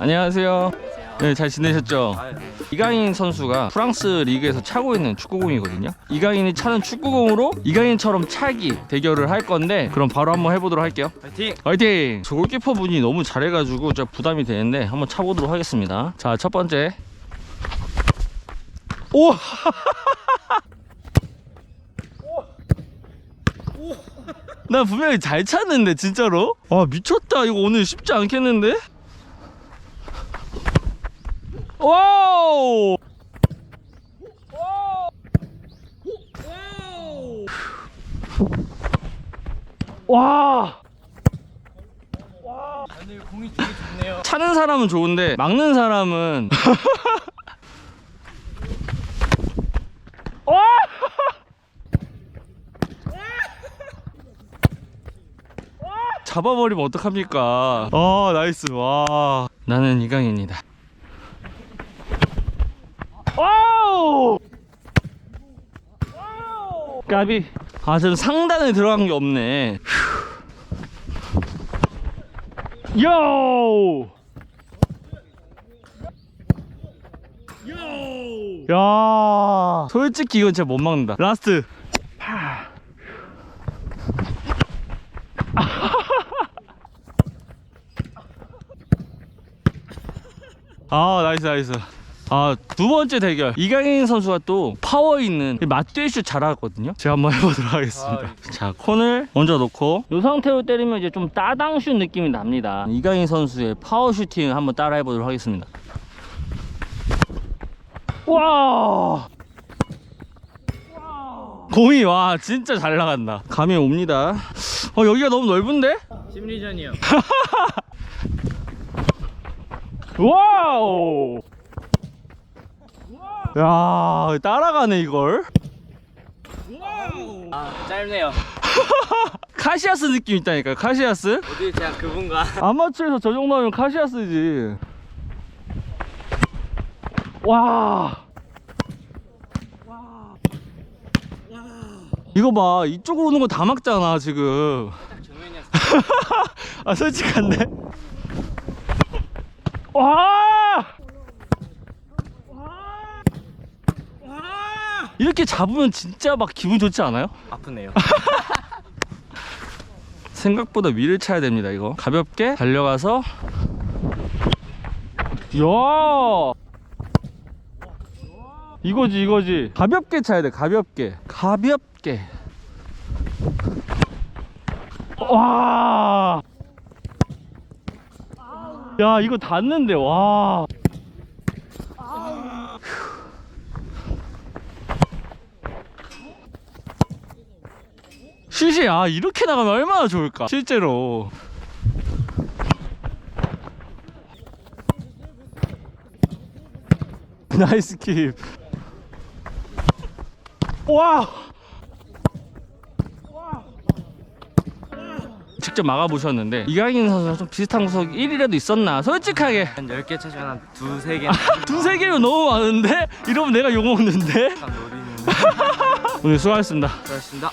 안녕하세요. 네, 잘 지내셨죠? 아, 이강인 선수가 프랑스 리그에서 차고 있는 축구공이거든요. 이강인이 차는 축구공으로 이강인처럼 차기 대결을 할 건데 그럼 바로 한번 해보도록 할게요. 파이팅! 화이팅! 저 골키퍼 분이 너무 잘해가지고 진짜 부담이 되는데 한번 차보도록 하겠습니다. 자, 첫 번째. 오! 나 분명히 잘 찼는데 진짜로? 아 미쳤다 이거 오늘 쉽지 않겠는데? 와우! 와! 오늘 공이 되게 좋네요. 차는 사람은 좋은데 막는 사람은 와! 잡아버리면 어떡합니까? 아 나이스 와 나는 이강인이다. 와우! 까비 아 지금 상단에 들어간 게 없네. 요! 야, 솔직히 이건 진짜 못 막는다. 라스트. 파. 아, 나이스, 나이스. 아, 두 번째 대결. 이강인 선수가 또 파워 있는 맞대슛 잘하거든요. 제가 한번 해보도록 하겠습니다. 자, 콘을 먼저 놓고 이 상태로 때리면 이제 좀 따당슛 느낌이 납니다. 이강인 선수의 파워 슈팅 한번 따라 해보도록 하겠습니다. 와! 공이 와 진짜 잘 나간다. 감이 옵니다. 어 여기가 너무 넓은데? 심리전이요. 와우! 야 따라가네 이걸. 아, 짧네요. 카시아스 느낌 있다니까 카시아스? 어디 제가 그분과 아마추어에서 저 정도면 카시아스지. 와. 이거 봐 이쪽으로 오는 거 다 막잖아 지금. 아 솔직한데? 와! 이렇게 잡으면 진짜 막 기분 좋지 않아요? 아프네요. 생각보다 위를 차야 됩니다 이거. 가볍게 달려가서. 야! 이거지 이거지. 가볍게 차야 돼 가볍게. 가볍게. 와! 야, 이거 닿는데, 와. 슛이, 아, 이렇게 나가면 얼마나 좋을까, 실제로. 나이스 킵. 와! 직접 막아보셨는데 이강인 선수랑 좀 비슷한 구석이 1이라도 있었나 솔직하게 한 10개 차지만 한 두세 개 두세 개면 너무 많은데 이러면 내가 욕먹는데 노리는 오늘 수고하셨습니다 그렇습니다.